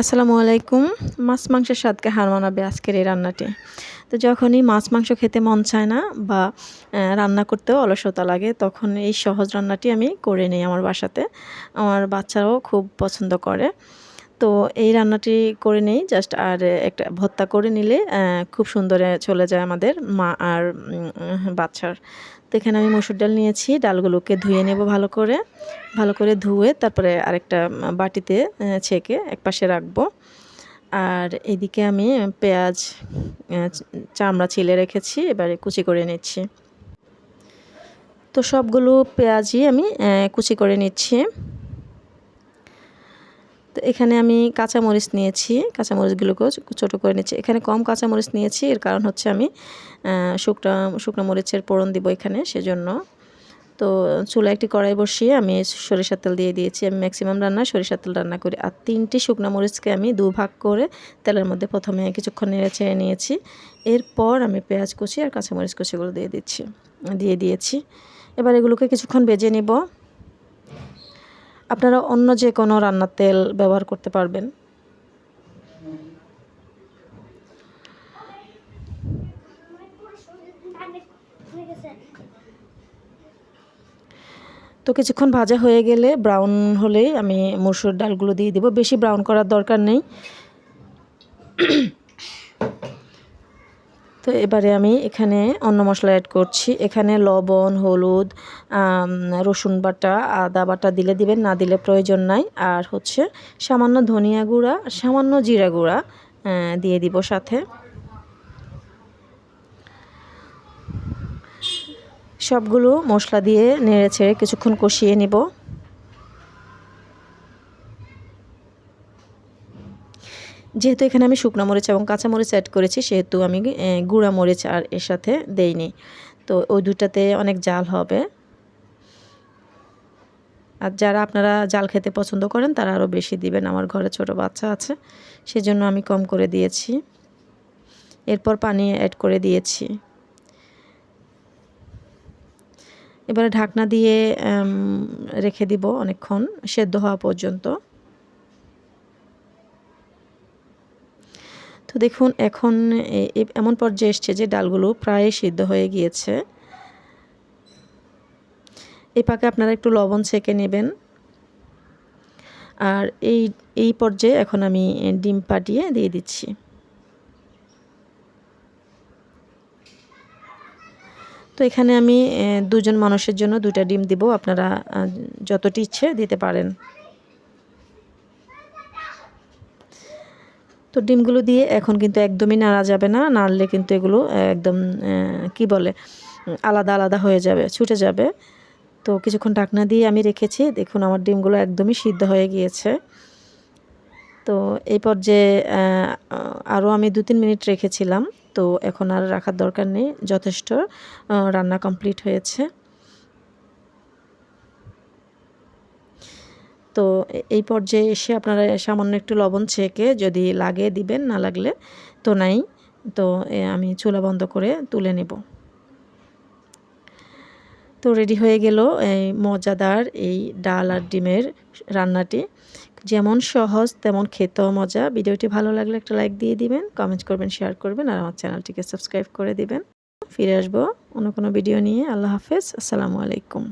আসসালামু আলাইকুম। মাছ মাংসের স্বাদকে হার মানাবে আজকের এই রান্নাটি। তো যখনই মাছ মাংস খেতে মন চায় না বা রান্না করতেও অলসতা লাগে, তখন এই সহজ রান্নাটি আমি করে নিই আমার বাসাতে। আমার বাচ্চারাও খুব পছন্দ করে। তো এই রান্নাটি করে নেই জাস্ট আর একটা ভত্তা করে নিলে খুব সুন্দরে চলে যায় আমাদের মা আর বাচ্চার। তো এখানে আমি মসুর ডাল নিয়েছি, ডালগুলোকে ধুয়ে নেব ভালো করে। ভালো করে ধুয়ে তারপরে আরেকটা বাটিতে ছেঁকে এক পাশে রাখব। আর এদিকে আমি পেঁয়াজ চামড়া ছিলে রেখেছি, এবারে কুচি করে নিচ্ছি। তো সবগুলো পেঁয়াজই আমি কুচি করে নিচ্ছি। তো এখানে আমি কাঁচামরিচ নিয়েছি কাঁচামরিচগুলোকেও ছোটো করে নিয়েছি এখানে কম কাঁচামরিচ নিয়েছি, এর কারণ হচ্ছে আমি শুকনো শুকনো মরিচের পোড়ন দিব এখানে সেজন্য। তো চুলা একটি কড়াই বসিয়ে আমি সরিষার তেল দিয়ে দিয়েছি। আমি ম্যাক্সিমাম রান্না সরিষার তেল রান্না করি। আর তিনটি শুকনো মরিচকে আমি দু ভাগ করে তেলের মধ্যে প্রথমে কিছুক্ষণ নেড়ে ছেড়ে নিয়েছি। এরপর আমি পেঁয়াজ কুচি আর কাঁচামরিচ কুচিগুলো দিয়ে দিচ্ছি, দিয়ে দিয়েছি। এবার এগুলোকে কিছুক্ষণ বেজে নিব। আপনারা অন্য যে কোনো রান্নার তেল ব্যবহার করতে পারবেন। তো কিছুক্ষণ ভাজা হয়ে গেলে ব্রাউন হলেই আমি মসুর ডালগুলো দিয়ে দিব। বেশি ব্রাউন করার দরকার নেই। তো এবারে আমি এখানে অন্য মশলা অ্যাড করছি। এখানে লবণ, হলুদ রসুন বাটা, আদা বাটা দিলে দিবেন, না দিলে প্রয়োজন নাই। আর হচ্ছে সামান্য ধনিয়া গুঁড়া, সামান্য জিরা গুঁড়া দিয়ে দিব সাথে। সবগুলো মশলা দিয়ে নেড়ে ছেড়ে কিছুক্ষণ কষিয়ে নিব। যেহেতু এখানে আমি শুকনো মরিচ এবং কাঁচা মরিচ অ্যাড করেছি, সেহেতু আমি গুঁড়া মরিচ আর এর সাথে দেইনি। তো ওই দুটাতে অনেক জাল হবে। আর যারা আপনারা জাল খেতে পছন্দ করেন, তারা আরও বেশি দিবেন। আমার ঘরে ছোট বাচ্চা আছে, সেজন্য আমি কম করে দিয়েছি। এরপর পানি অ্যাড করে দিয়েছি। এবারে ঢাকনা দিয়ে রেখে দিব অনেকক্ষণ, সেদ্ধ হওয়া পর্যন্ত। তো দেখুন, এখন এমন পর্যায়ে এসছে যে ডালগুলো প্রায় সিদ্ধ হয়ে গিয়েছে। এই পাকে আপনারা একটু লবণ ছেঁকে নেবেন। আর এই এই পর্যায়ে এখন আমি ডিম পাটিয়ে দিয়ে দিচ্ছি। তো এখানে আমি দুজন মানুষের জন্য দুটা ডিম দিব। আপনারা যতটি ইচ্ছে দিতে পারেন। তো ডিমগুলো দিয়ে এখন কিন্তু একদমই নাড়া যাবে না, নাড়লে কিন্তু এগুলো একদম কি বলে আলাদা আলাদা হয়ে যাবে, ছুটে যাবে। তো কিছুক্ষণ ঢাকনা দিয়ে আমি রেখেছি, দেখুন আমার ডিমগুলো একদমই সিদ্ধ হয়ে গিয়েছে। তো এই পর্যায়ে আরও আমি দু তিন মিনিট রেখেছিলাম, তো এখন আর রাখার দরকার নেই, যথেষ্ট রান্না কমপ্লিট হয়েছে। তো এই পর্যায়ে এসে আপনারা সামান্য একটু লবণ ছেঁকে যদি লাগে দিবেন, না লাগলে তো নাই। তো আমি চুলা বন্ধ করে তুলে নেব। তো রেডি হয়ে গেল এই মজাদার এই ডাল আর ডিমের রান্নাটি। যেমন সহজ, তেমন খেতেও মজা। ভিডিওটি ভালো লাগলে একটা লাইক দিয়ে দিবেন, কমেন্ট করবেন, শেয়ার করবেন, আর আমার চ্যানেলটিকে সাবস্ক্রাইব করে দিবেন। ফিরে আসব অন্য কোনো ভিডিও নিয়ে। আল্লাহ হাফেজ। আসসালামু আলাইকুম।